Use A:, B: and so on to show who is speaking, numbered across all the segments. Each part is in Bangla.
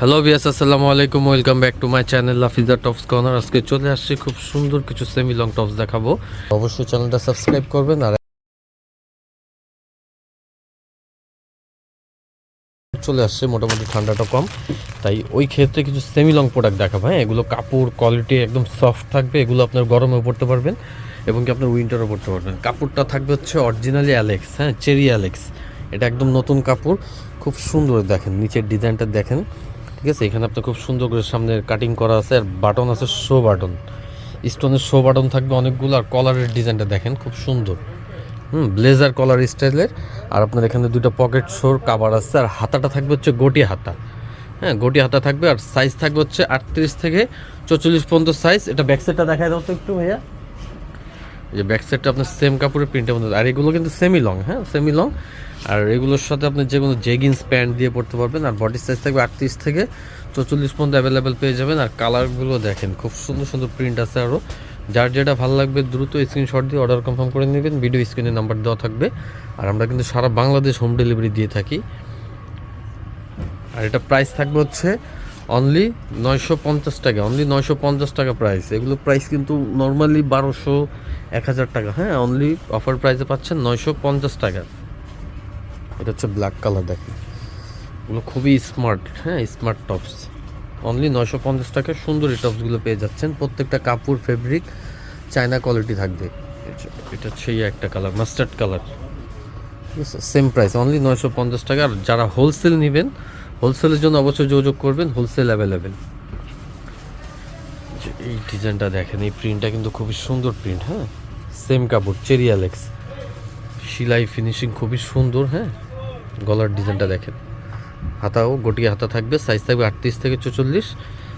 A: হ্যালো বিয়াস আসসালামু আলাইকুম welcome back to my channel Lafiza tops corner আজকে চলে আসছি খুব সুন্দর কিছু সেমি লং টপস দেখাবো। অবশ্যই চ্যানেলটা সাবস্ক্রাইব করবেন আর চলে আসছে মোটামুটি ঠান্ডাটা কম। তাই ওই ক্ষেত্রে কিছু সেমি লং প্রোডাক্ট দেখাবো হ্যাঁ? এগুলো কাপড় কোয়ালিটি একদম সফট থাকবে, এগুলো আপনার গরমেও পড়তে পারবেন এবং কি আপনার উইন্টারও পড়তে পারবেন। কাপড়টা থাকবে হচ্ছে অরিজিনালি অ্যালেক্স হ্যাঁ? চেরি অ্যালেক্স এটা একদম নতুন কাপড়, খুব সুন্দর দেখেন, নিচের ডিজাইনটা দেখেন। ঠিক আছে, এখানে আপনার খুব সুন্দর করে সামনে কাটিং করা আছে আর বাটন আছে শো বাটন স্টোনের শো বাটন থাকবে অনেকগুলো আর কলারের ডিজাইনটা দেখেন, খুব সুন্দর। হুম ব্লেজার কলার স্টাইলের আর আপনার এখানে দুটো পকেট শোর কাবার আছে আর হাতাটা থাকবে হচ্ছে গোটি হাতা। হ্যাঁ গোটি হাতা থাকবে আর সাইজ থাকবে হচ্ছে আটত্রিশ থেকে চৌচল্লিশ পর্যন্ত সাইজ এটা ব্যাক সাইডটা দেখায় দাও তো একটু ভাইয়া। যে ব্যাক সাইডটা আপনার সেম কাপড়ের প্রিন্টের মধ্যে আর এগুলো কিন্তু সেমি লং হ্যাঁ? সেমি লং আর এগুলোর সাথে আপনি যে কোনো জেগিন্স প্যান্ট দিয়ে পড়তে পারবেন। আর বডি সাইজ থাকবে আটত্রিশ থেকে চৌচল্লিশ পর্যন্ত অ্যাভেলেবেল পেয়ে যাবেন। আর কালারগুলো দেখেন, খুব সুন্দর সুন্দর প্রিন্ট আছে আরও যার যেটা ভালো লাগবে দ্রুত স্ক্রিনশট দিয়ে অর্ডার কনফার্ম করে নেবেন। ভিডিও স্ক্রিনে নাম্বার দেওয়া থাকবে। আর আমরা কিন্তু সারা বাংলাদেশ হোম ডেলিভারি দিয়ে থাকি। আর এটা প্রাইস থাকবে হচ্ছে অনলি নয়শো পঞ্চাশ টাকা অনলি নয়শো পঞ্চাশ টাকা প্রাইস এগুলো প্রাইস কিন্তু নর্মালি বারোশো, এক হাজার টাকা। হ্যাঁ অনলি অফার প্রাইসে পাচ্ছেন নয়শো পঞ্চাশ টাকা। এটা হচ্ছে ব্ল্যাক কালার দেখেন। এগুলো খুবই স্মার্ট হ্যাঁ স্মার্ট টপস অনলি নয়শো পঞ্চাশ টাকা সুন্দর এই টপসগুলো পেয়ে যাচ্ছেন। প্রত্যেকটা কাপড় ফেব্রিক চায়না কোয়ালিটি থাকবে। এটা- এই একটা কালার মাস্টার্ড কালার ঠিক আছে সেম প্রাইস অনলি নয়শো পঞ্চাশ টাকা। আর যারা হোলসেল নেবেন হোলসেলের জন্য অবশ্যই যোগাযোগ করবেন, হোলসেল অ্যাভেলেবেল এই ডিজাইনটা দেখেন, এই প্রিন্টটা কিন্তু খুবই সুন্দর প্রিন্ট হ্যাঁ? সেম কাপড় চেরি অ্যালেক্স সেলাই ফিনিশিং খুবই সুন্দর হ্যাঁ? গলার ডিজাইনটা দেখেন। হাতাও, গটিয়ে হাতা থাকবে সাইজ থাকবে আটত্রিশ থেকে চৌচল্লিশ।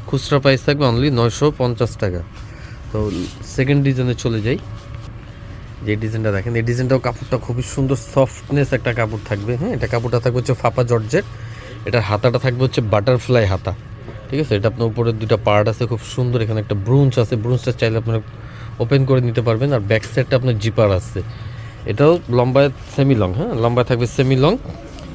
A: খুচরা প্রাইস থাকবে অনলি নয়শো পঞ্চাশ টাকা। তো সেকেন্ড ডিজাইনে চলে যাই। যে ডিজাইনটা দেখেন, এই ডিজাইনটাও কাপড়টা খুবই সুন্দর সফটনেস একটা কাপড় থাকবে হ্যাঁ? এটা কাপড়টা থাকবে হচ্ছে ফাপা জর্জেট। এটার হাতাটা থাকবে হচ্ছে বাটারফ্লাই হাতা। ঠিক আছে? এটা আপনার উপরে দুটো পার্ট আছে, খুব সুন্দর এখানে একটা ব্রুঞ্চ আছে। ব্রুঞ্চটা চাইলে আপনার ওপেন করে নিতে পারবেন। আর ব্যাক সাইডটা আপনার জিপার আছে। এটাও লম্বায় সেমি লং হ্যাঁ? লম্বায় থাকবে সেমি লং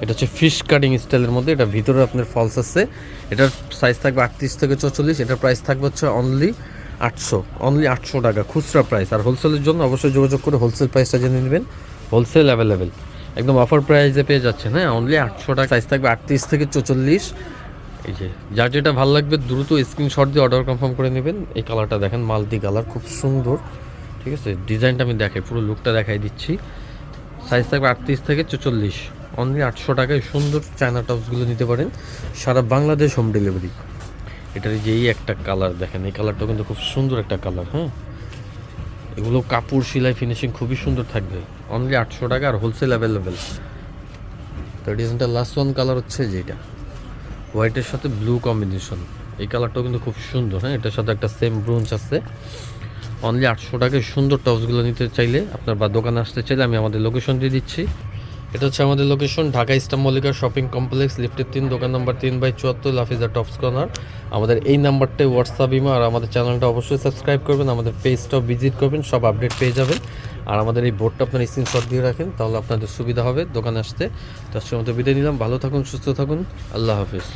A: এটা হচ্ছে ফিশ কাটিং স্টাইলের মধ্যে। এটা ভিতরে আপনার ফলস আছে। এটার সাইজ থাকবে আটত্রিশ থেকে চৌচল্লিশ। এটার প্রাইস থাকবে হচ্ছে অনলি আটশো। অনলি আটশো টাকা। খুচরা প্রাইস আর হোলসেলের জন্য অবশ্যই যোগাযোগ করে হোলসেল প্রাইসটা জেনে নেবেন। হোলসেল অ্যাভেলেবেল একদম অফার প্রাইসে পেয়ে যাচ্ছেন হ্যাঁ? অনলি আটশো টাকা। সাইজ থাকবে আটত্রিশ থেকে চৌচল্লিশ। এই যে, যার যেটা ভালো লাগবে, দ্রুত স্ক্রিনশট দিয়ে অর্ডার কনফার্ম করে নেবেন। এই কালারটা দেখেন মাল্টি কালার খুব সুন্দর। ঠিক আছে? ডিজাইনটা আমি দেখাই, পুরো লুকটা দেখাই দিচ্ছি। সাইজ থাকবে আটত্রিশ থেকে চৌচল্লিশ। অনলি আটশো টাকায় সুন্দর চায়না টপসগুলো নিতে পারেন। সারা বাংলাদেশ হোম ডেলিভারি এটার যেই একটা কালার দেখেন, এই কালারটা কিন্তু খুব সুন্দর একটা কালার হ্যাঁ? এগুলো কাপড় সেলাই ফিনিশিং খুবই সুন্দর থাকবে। অনলি আটশো টাকা আর হোলসেল অ্যাভেলেবেল তো ডিজাইনটা লাস্ট ওয়ান কালার হচ্ছে যেটা হোয়াইটের সাথে ব্লু কম্বিনেশন এই কালারটাও কিন্তু খুব সুন্দর হ্যাঁ? এটার সাথে একটা সেম ব্রোঞ্জ আছে। অনলি আটশো টাকায় সুন্দর টপসগুলো নিতে চাইলে আপনার বা দোকানে আসতে চাইলে আমি আমাদের লোকেশন দিয়ে দিচ্ছি। এটা হচ্ছে আমাদের লোকেশন ঢাকা ইস্টাম মল্লিকা শপিং কমপ্লেক্স, লিফটের তিন, দোকান নাম্বার তিন বাই চুয়াত্তর, লাফিজা টপস কর্নার। আমাদের এই নাম্বারটাই হোয়াটসঅ্যাপ ইমা আর আমাদের চ্যানেলটা অবশ্যই সাবস্ক্রাইব করবেন, আমাদের পেজটাও ভিজিট করবেন, সব আপডেট পেয়ে যাবেন। আর আমাদের এই বোর্ডটা আপনার স্ক্রিনশট দিয়ে রাখেন, তাহলে আপনাদের সুবিধা হবে দোকানে আসতে। তার সঙ্গে বিদায় নিলাম, ভালো থাকুন, সুস্থ থাকুন, আল্লাহ হাফিজ।